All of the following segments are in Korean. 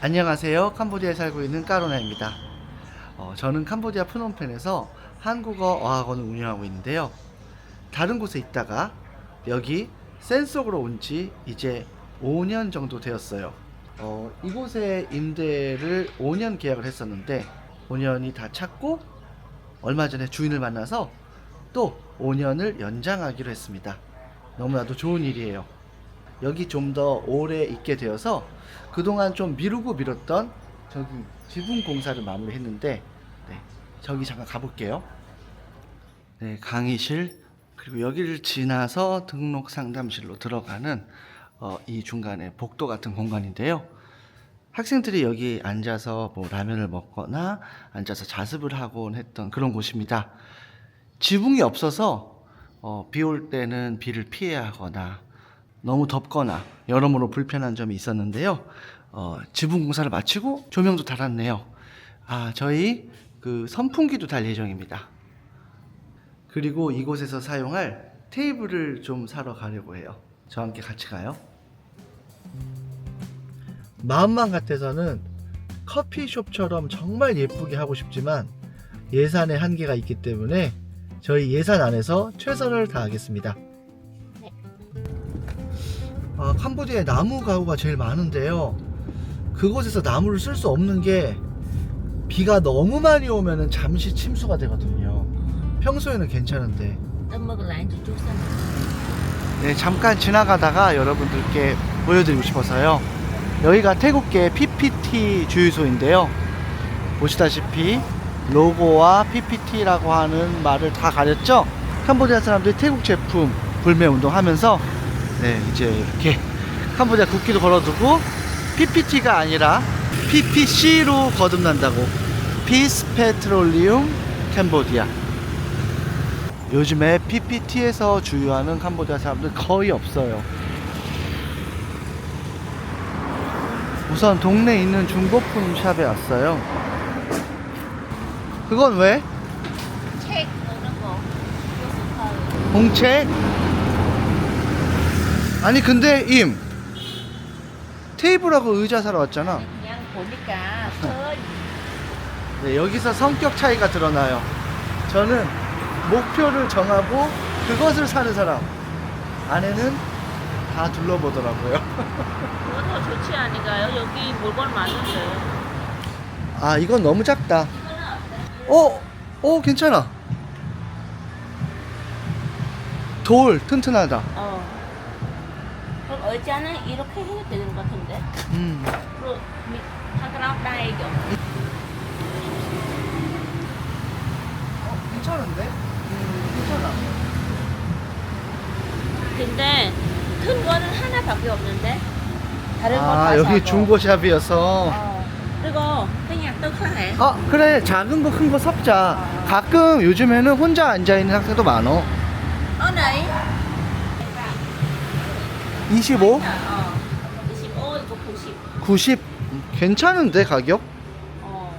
안녕하세요. 캄보디아에 살고 있는 까로나입니다. 어, 저는 캄보디아 프놈펜에서 한국어 어학원을 운영하고 있는데요. 다른 곳에 있다가 여기 센속으로 온 지 이제 5년 정도 되었어요. 어, 이곳에 임대를 5년 계약을 했었는데 5년이 다 찼고 얼마 전에 주인을 만나서 또 5년을 연장하기로 했습니다. 너무나도 좋은 일이에요. 여기 좀 더 오래 있게 되어서 그동안 좀 미루고 미뤘던 저기 지붕 공사를 마무리했는데 네, 저기 잠깐 가볼게요. 네, 강의실 그리고 여기를 지나서 등록 상담실로 들어가는 어, 이 중간에 복도 같은 공간인데요. 학생들이 여기 앉아서 뭐 라면을 먹거나 앉아서 자습을 하곤 했던 그런 곳입니다. 지붕이 없어서 어, 비 올 때는 비를 피해야 하거나 너무 덥거나 여러모로 불편한 점이 있었는데요. 어, 지붕 공사를 마치고 조명도 달았네요. 아, 저희 그 선풍기도 달 예정입니다. 그리고 이곳에서 사용할 테이블을 좀 사러 가려고 해요. 저와 함께 같이 가요. 마음만 같아서는 커피숍처럼 정말 예쁘게 하고 싶지만 예산의 한계가 있기 때문에 저희 예산 안에서 최선을 다하겠습니다. 아, 캄보디아에 나무 가구가 제일 많은데요. 그곳에서 나무를 쓸 수 없는 게 비가 너무 많이 오면 잠시 침수가 되거든요. 평소에는 괜찮은데. 네, 잠깐 지나가다가 여러분들께 보여드리고 싶어서요. 여기가 태국계 PPT 주유소인데요. 보시다시피 로고와 PPT라고 하는 말을 다 가렸죠? 캄보디아 사람들이 태국 제품 불매 운동하면서 네, 이제 이렇게 캄보디아 국기도 걸어두고 PPT가 아니라 PPC로 거듭난다고. 피스 페트롤리움 캄보디아. 요즘에 PPT에서 주유하는 캄보디아 사람들 거의 없어요. 우선 동네에 있는 중고품 샵에 왔어요. 그건 왜? Vô sự thờ 공채? 아니 근데 임 테이블하고 의자 사러 왔잖아. Nhăn 보니까 서 네, 여기서 성격 차이가 드러나요. 저는 목표를 정하고 그것을 사는 사람. 아내는 다 둘러보더라고요. 그거 더 좋지 않을까요? 여기 물건 많은데 아, 이건 너무 작다. 어, 어, 괜찮아. 돌 튼튼하다. 어 의자는 이렇게 해야 되는 것 같은데 음, 그리고 밑 한가락 다이죠 어, 괜찮은데? 음, 괜찮아. 근데 큰 거는 하나밖에 없는데 다른 아, 거다 여기. 중고샵이어서. 어 그리고 그냥 떡하해 아, 그래. 작은 거, 큰 거 섞자. 가끔 요즘에는 혼자 앉아 있는 학생도 많어. ở này 25? ờ 25 이거 90 90? 괜찮은데, 가격? Ồ.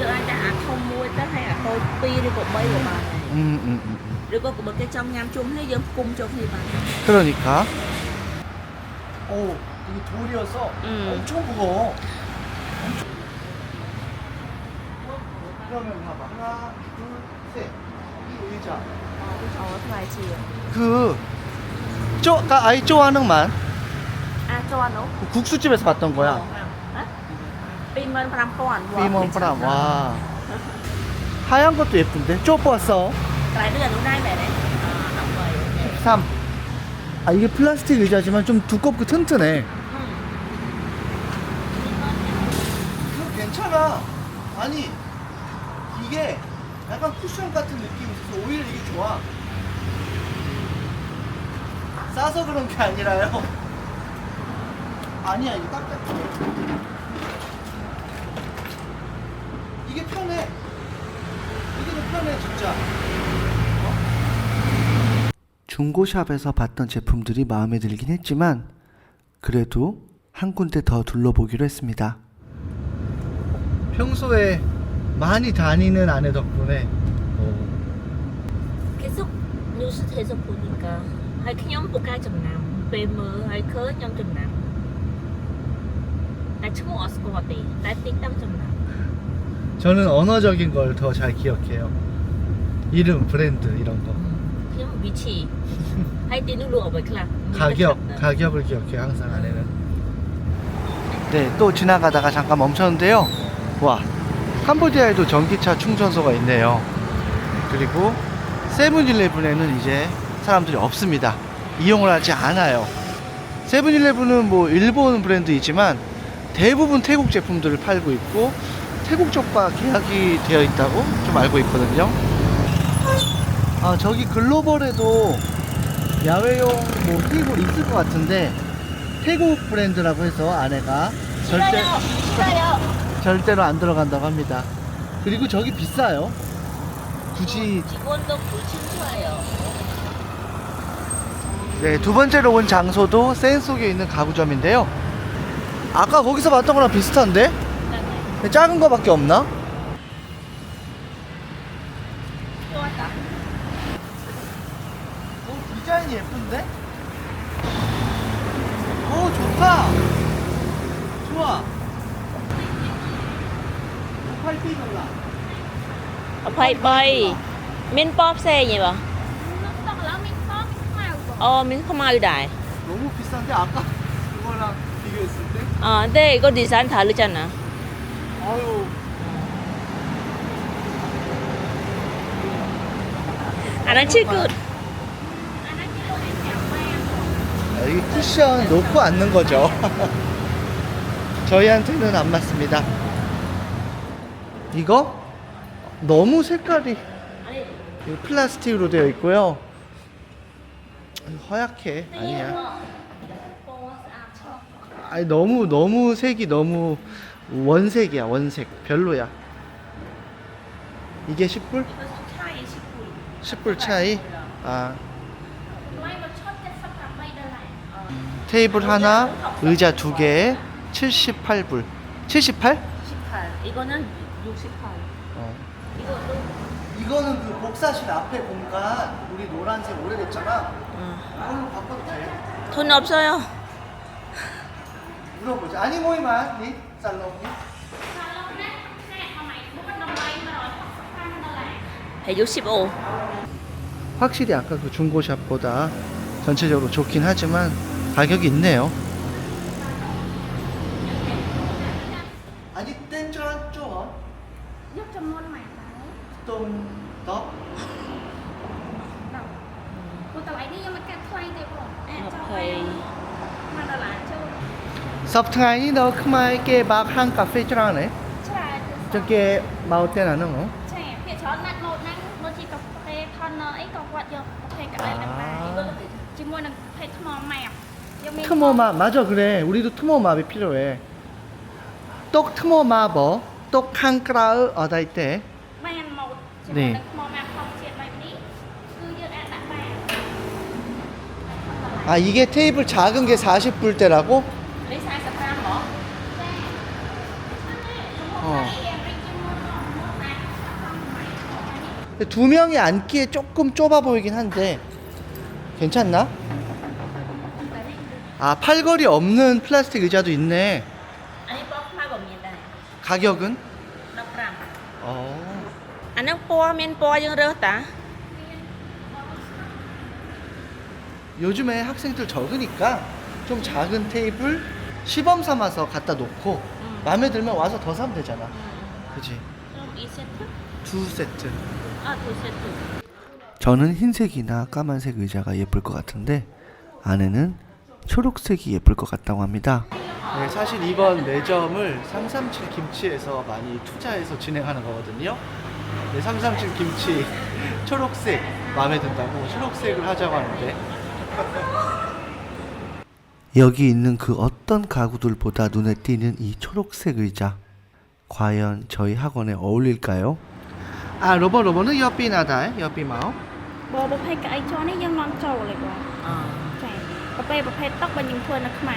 Giờ anh đã không mua tới hay là tôi pi đi cục bay của bà này 음, 음, 음. 음. Rồi có một cái trong nham chung thế dân cung cho khi bà 그러니까. 오, 이게 돌이어서 음. 엄청 무거워. 엄청. 그러면 봐봐. 하나, 둘, 셋. 이 의자. Ờ, vài chiều 그, 쪼, 까, 아이 쪼하는 만. À, cho 국수집에서 봤던 거야. Hả? Bên Pram con 피몬 프람, 와. 하얀 것도 예쁜데? 쪼 봤어. Lại đưa nó đây mẹ đấy Ờ, đọc rồi 3. 아, 이게 플라스틱 의자지만 좀 두껍고 튼튼해. 이거 괜찮아. 아니 이게 약간 쿠션 같은 느낌이 있어서 오히려 이게 좋아. 싸서 그런 게 아니라요. 아니야 이거 딱딱해. 이게 편해. 이게 더 편해 진짜. 어? 중고샵에서 봤던 제품들이 마음에 들긴 했지만 그래도 한 군데 더 둘러보기로 했습니다. 평소에 많이 다니는 아내 덕분에 Cái xúc như sức thể dục của mình cả Hay cái nhóm của ca chừng nằm PM hay khớ nhóm chừng nằm តែឈ្មោះអត់ស្គាល់ទេតែទីកតាមចំណាំ 저는 언어적인 걸 더 잘 기억해요. 이름, 브랜드 이런 거. ខ្ញុំវិឈីហើយទីនោះលក់អ្វីខ្លះ 가격, 가격을 기억해요. 항상 안에는. 네, 또 지나가다가 잠깐 멈췄는데요. 와, 캄보디아에도 전기차 충전소가 있네요. 그리고 세븐일레븐에는 이제 사람들이 없습니다. 이용을 하지 않아요. 세븐일레븐은 뭐 일본 브랜드이지만 대부분 태국 제품들을 팔고 있고 태국 쪽과 계약이 되어 있다고 좀 알고 있거든요. 아 저기 글로벌에도 야외용 뭐 테이블 있을 것 같은데 태국 브랜드라고 해서 아내가 절대 싫어요 절대로 안 들어간다고 합니다. 그리고 저기 비싸요. 굳이 직원도 불친 좋아요 네, 두 번째로 온 장소도 센 속에 있는 가구점인데요. 아까 거기서 봤던 거랑 비슷한데? 근데 작은 거밖에 없나? 좋았다 오, 디자인이 예쁜데? 오, 좋다! 좋아! 8피 달라. 23មានពណ៌ផ្សេងទេបង 어, 민커마이다이. 너무 비싼데 아까 그거랑 비교했을 때? 아, 근데 이거 디자인 다르잖아. 아유. 아나 칠굿. 여기 쿠션 놓고 앉는 거죠. 저희한테는 안 맞습니다. 이거 너무 색깔이 플라스틱으로 되어 있고요. 허약해. 아니야. 아니 너무 너무 색이 너무 원색이야 원색 별로야. 이게 10불? 10불 차이? 아 테이블 하나, 의자 두 개에 78불. 78? 18 이거는 68 어. 이거 이거는 그 복사실 앞에 공간 우리 노란색 오래됐잖아. 어. 이걸로 바꿔도 돼? 돈 없어요 물어보자. 아니 모이만 니 살롱니. 165 확실히 아까 그 중고샵보다 전체적으로 좋긴 하지만 가격이 있네요. 아니 땐저 좀. យកចំនួនម៉ែដែរ 좀 더. ព្រោះ 서프트가이 너크마에게 막한 카페 줄아네 저게 마우 때 나는 거. 트모마 맞아 그래 우리도 트모마이 필요해 똑 트모마 뭐똑 칸크라우 어다이 때 네. 아 이게 테이블 작은 게 40불대라고? នេះ45ហ្មង 어. 근데 두 명이 앉기에 조금 좁아 보이긴 한데 괜찮나? 아 팔걸이 없는 플라스틱 의자도 있네. អានេះពណ៌ខ្មៅក៏មានដែរ 가격은? 15 어. អាហ្នឹងពណ៌មានពណ៌យើងរើសតា 요즘에 학생들 적으니까 좀 작은 테이블 시범 삼아서 갖다 놓고 음. 마음에 들면 와서 더 사면 되잖아. 그지? 그럼 2세트? 두 세트. 아 2세트 저는 흰색이나 까만색 의자가 예쁠 것 같은데 아내는 초록색이 예쁠 것 같다고 합니다. 네, 사실 이번 매점을 337 김치에서 많이 투자해서 진행하는 거거든요. 네, 337 김치 초록색 마음에 든다고 초록색을 하자고 하는데 여기 있는 그 어떤 가구들보다 눈에 띄는 이 초록색 의자. 과연 저희 학원에 어울릴까요? 아, 로버 로버는 옆비나다. 옆비마오. បបប្រភេទកៅអីជន់នេះយើងនាំចូលលេបងចាកាហ្វេប្រភេទតុកបើយើងធ្វើនៅខ្មែរ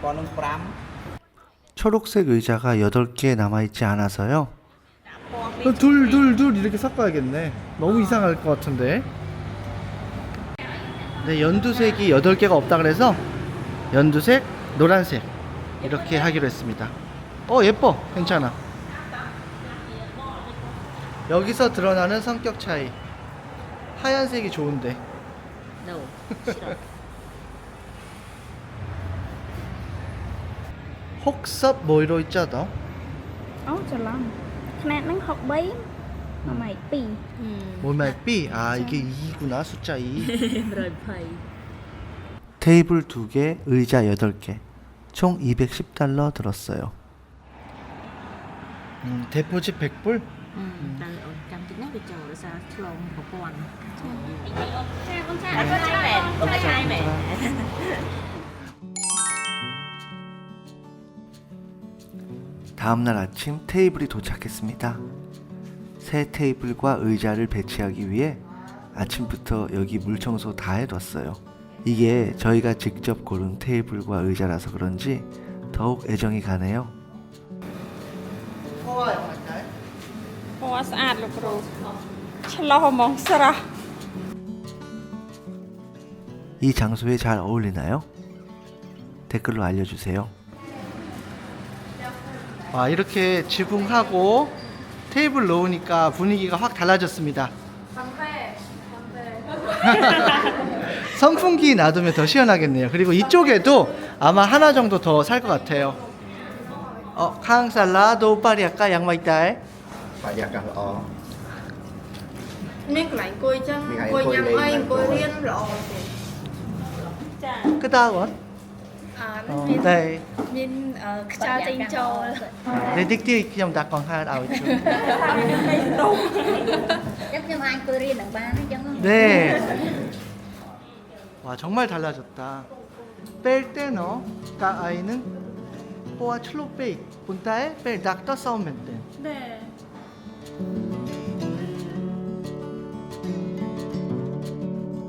5. 초록색 의자가 8개 남아있지 않아서요. 둘, 둘, 둘 이렇게 섞어야겠네. 너무 이상할 것 같은데. 네, 연두색이 8개가 없다 그래서 연두색, 노란색 이렇게 하기로 했습니다. 어, 예뻐. 괜찮아. 여기서 드러나는 성격 차이. 하얀색이 좋은데. No, 싫어. 혹섭 뭐이로 있자다. អូច្រឡំຂនាតហ្នឹង63មួយម៉ៃ2 음. 몰말비? 아, 이게 2구나. 숫자 2. 120 테이블 2개, 의자 8개. 총 210달러 들었어요. 음, 데포짓 100불? អឺតែអូនចាំតិចណាវាចូលដោយសារឆ្លងប្រព័ន្ធ ចាបងចា អត់ឆ្ងាយមែនអត់ឆ្ងាយមែន 다음날 아침 테이블이 도착했습니다. 새 테이블과 의자를 배치하기 위해 아침부터 여기 물청소 다 해뒀어요. 이게 저희가 직접 고른 테이블과 의자라서 그런지 더욱 애정이 가네요. 이 장소에 잘 어울리나요? 댓글로 알려주세요. 와, 이렇게 지붕하고 테이블 놓으니까 분위기가 확 달라졌습니다. 선풍기 놔두면 더 시원하겠네요. 그리고 이쪽에도 아마 하나 정도 더 살 것 같아요. 어, 캉살라도 파리아까 양마 이딸. 파리아까 어. 미국 라인 꼬이짱 꼬이짱 아인 꼬이엔 로. 그다음 អង្គុយ ញ៉ាំ លេង អី អង្គុយ អង្គុយរៀនល្អទេចា 끄다원 អឺ 어, មាន 네. មានអឺខ្យល់ចេញចូល 네, 딕디 그냥 닭광 하나 나오죠. ចឹងខ្ញុំអាចអង្គុយរៀននឹងបានអញ្ចឹង 네. 와 정말 달라졌다. 뺄 때너 까 아이는 뽀아 철로 빼 본따에 뺄 닥터 싸우면 돼. 네